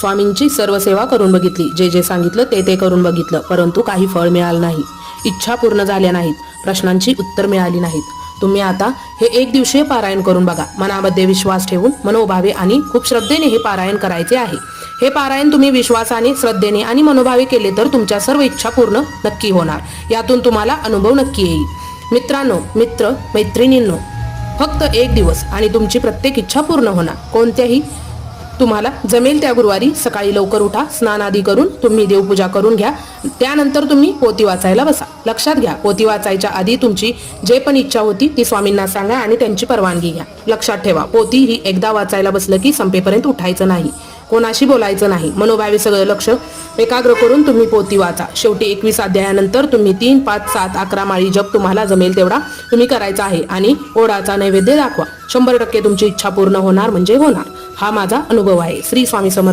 स्वामींची सर्व सेवा करून बघितली. जे जे सांगितलं ते ते करून बघितलं. परंतु काही फळ मिळालं नाही. इच्छा पूर्ण झाल्या नाहीत. प्रश्नांची उत्तर मिळाली नाहीत. तुम्ही आता हे एक दिवशीय पारायण करून बघा. मनामध्ये विश्वास ठेवून मनोभावे आणि खूप श्रद्धेने हे पारायण करायचे आहे. हे पारायण तुम्ही विश्वासाने श्रद्धेने आणि मनोभावे केले तर तुमच्या सर्व इच्छा पूर्ण नक्की होणार. यातून तुम्हाला अनुभव नक्की येईल. मित्रांनो मित्र मैत्रिणींनो फक्त एक दिवस आणि तुमची प्रत्येक इच्छा पूर्ण होणार. कोणत्याही तुम्हाला जमेल त्या गुरुवारी. सकाळी लवकर उठा स्नान आदी करून तुम्ही देवपूजा करून घ्या. त्यानंतर तुम्ही पोती वाचायला बसा. लक्षात घ्या पोती वाचायच्या आधी तुमची जे पण इच्छा होती ती स्वामींना सांगा आणि त्यांची परवानगी घ्या. लक्षात ठेवा पोती ही एकदा वाचायला बसलं की संपेपर्यंत उठायचं नाही. कोणाशी बोलायचं नाही. मनोभावे सगळं लक्ष एकाग्र करून तुम्ही पोती वाचा. शेवटी एकवीस अध्यायानंतर तुम्ही तीन पाच सात अकरा माळी जप तुम्हाला जमेल तेवढा तुम्ही करायचा आहे आणि ओढाचा नैवेद्य दाखवा. शंभर टक्के तुमची इच्छा पूर्ण होणार म्हणजे होणार. हा माझा अनुभव आहे. श्री स्वामी समर्थ